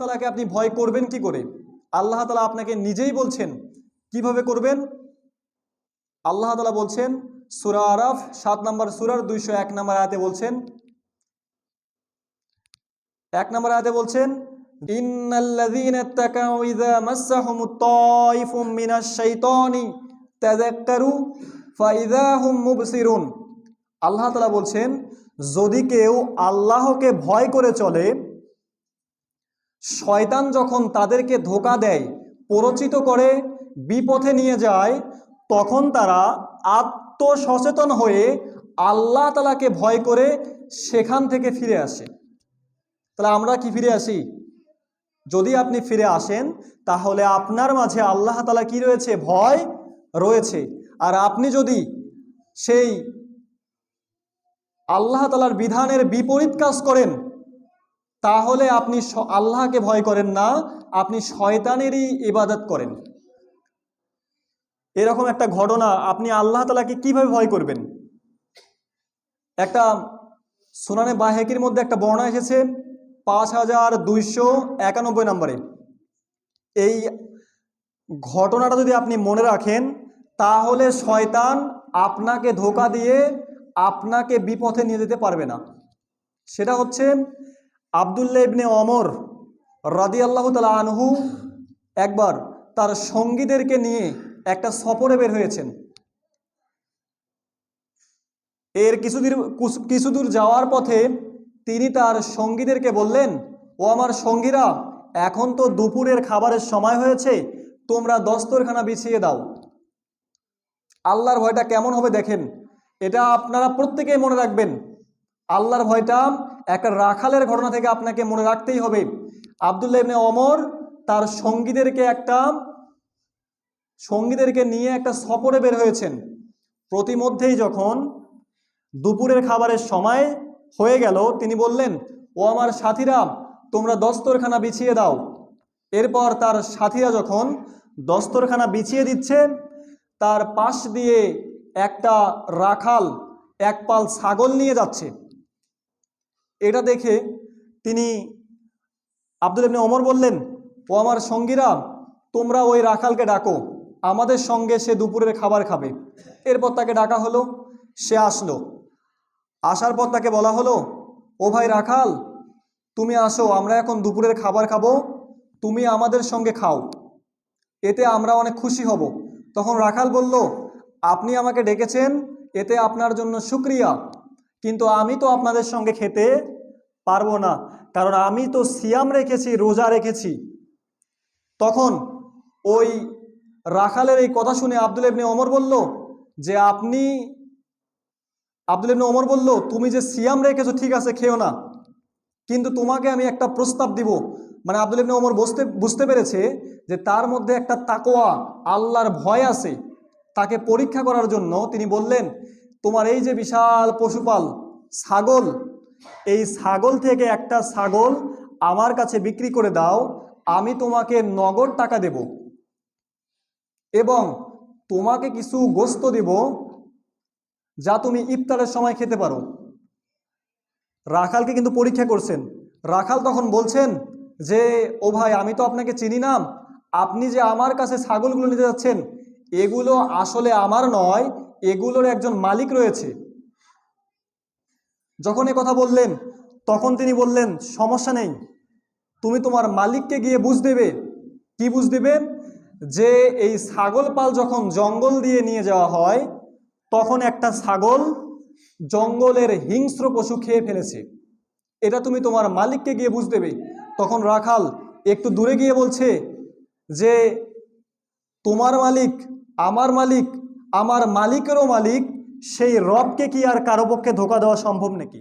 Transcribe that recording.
তালাকে আপনি ভয় করবেন কি করে? আল্লাহ তালা আপনাকে নিজেই বলছেন কীভাবে করবেন? আল্লাহ তালা বলছেন, সুরা আরাফ, সাত নম্বর সুরার দুইশো এক নম্বর আয়াতে বলছেন, এক নম্বর আয়াতে বলছেন আল্লাহ তাআলা বলছেন, যদি কেউ আল্লাহকে ভয় করে চলে শয়তান যখন তাদেরকে ধোকা দেয় প্ররোচিত করে, বিপথে নিয়ে যায়, তখন তারা আত্মসচেতন হয়ে আল্লাহ তালাকে ভয় করে সেখান থেকে ফিরে আসে। তাহলে আমরা কি ফিরে আসি? যদি আপনি ফিরে আসেন, তাহলে আপনার মাঝে আল্লাহ তালা কি রয়েছে? ভয় রয়েছে। আর আপনি যদি সেই আল্লাহ তালার বিধানের বিপরীত কাজ করেন তাহলে আপনি আল্লাহকে ভয় করেন না, আপনি শয়তানেরই ইবাদত করেন। এরকম একটা ঘটনা, আপনি আল্লাহ তালাকে কীভাবে ভয় করবেন? একটা সুনানে বাহেকির মধ্যে একটা বর্ণা এসেছে, পাঁচ হাজার দুইশো একানব্বই নম্বরে। এই ঘটনাটা যদি আপনি মনে রাখেন, তাহলে শয়তান আপনাকে ধোকা দিয়ে আপনাকে বিপথে নিয়ে যেতে পারবে না। সেটা হচ্ছে আবদুল্লাহ ইবনে অমর রাদি আল্লাহ তালা আনহু একবার তার সঙ্গীদেরকে নিয়ে একটা সফরে বের হয়েছেন। এর কিছুদূর কিছুদূর যাওয়ার পথে তিনি তার সঙ্গীদেরকে বললেন, ও আমার সঙ্গীরা, এখন তো দুপুরের খাবারের সময় হয়েছে, তোমরা দস্তরখানা বিছিয়ে দাও। আল্লাহর ভয়টা কেমন হবে দেখেন। এটা আপনারা প্রত্যেকেই মনে রাখবেন। আল্লাহর ভয়টা একটা রাখালের ঘটনা থেকে আপনাকে মনে রাখতেই হবে। আবদুল্লাহ ইবনে অমর তার সঙ্গীদেরকে একটা, সঙ্গীদেরকে নিয়ে একটা সফরে বের হয়েছেন। প্রতিমধ্যেই যখন দুপুরের খাবারের সময় হয়ে গেল, তিনি বললেন, ও আমার সাথীরা, তোমরা দস্তরখানা বিছিয়ে দাও। এরপর তার সাথীরা যখন দস্তরখানা বিছিয়ে দিচ্ছে, তার পাশ দিয়ে একটা রাখাল, এক পাল ছাগল নিয়ে যাচ্ছে। এটা দেখে তিনি আব্দুল ইবনে ওমর বললেন, ও আমার সঙ্গীরা, তোমরা ওই রাখালকে ডাকো, আমাদের সঙ্গে সে দুপুরের খাবার খাবে। এরপর তাকে ডাকা হলো, সে আসলো। আসার পর তাকে বলা হলো, ও ভাই রাখাল, তুমি আসো, আমরা এখন দুপুরের খাবার খাব, তুমি আমাদের সঙ্গে খাও। এতে আমরা অনেক খুশি হব। তখন রাখাল বলল, আপনি আমাকে ডেকেছেন, এতে আপনার জন্য শুক্রিয়া। কিন্তু আমি তো আপনাদের সঙ্গে খেতে পারব না, কারণ আমি তো সিয়াম রেখেছি, রোজা রেখেছি। তখন ওই রাখালের এই কথা শুনে আব্দুল ইবনে ওমর বলল যে, আপনি আব্দুল ইবনে ওমর বলল, তুমি যে সিয়াম রেখেছো, ঠিক আছে, খেও না। কিন্তু তোমাকে আমি একটা প্রস্তাব দিব। মানে আব্দুল ইবনে ওমর বুঝতে বুঝতে পেরেছে যে, তার মধ্যে একটা তাকোয়া আল্লাহর ভয় আছে। তাকে পরীক্ষা করার জন্য তিনি বললেন তোমার এই যে বিশাল পশুপাল, ছাগল, এই ছাগল থেকে একটা ছাগল আমার কাছে বিক্রি করে দাও, আমি তোমাকে নগদ টাকা দেব। এবং তোমাকে কিছু গোস্ত দেব যা তুমি ইফতারের সময় খেতে পারো। রাখালকে কিন্তু পরীক্ষা করছেন। রাখাল তখন বলছেন যে, ও ভাই, আমি তো আপনাকে চিনি না। আপনি যে আমার কাছে ছাগলগুলো নিতে যাচ্ছেন, এগুলো আসলে আমার নয় এগুলোর একজন মালিক রয়েছে। যখন এ কথা বললেন, তখন তিনি বললেন, সমস্যা নেই। তুমি তোমার মালিককে গিয়ে বুঝ দেবে। কি বুঝ দেবে? যে এই ছাগল পাল যখন জঙ্গল দিয়ে নিয়ে যাওয়া হয়, তখন একটা ছাগল জঙ্গলের হিংস্র পশু খেয়ে ফেলেছে। এটা তুমি তোমার মালিককে গিয়ে বুঝ দেবে। তখন রাখাল একটু দূরে গিয়ে বলছে যে, তোমার মালিক, আমার মালিক আমার মালিকেরও মালিক সেই রবকে কি আর কারও পক্ষে ধোকা দেওয়া সম্ভব নাকি?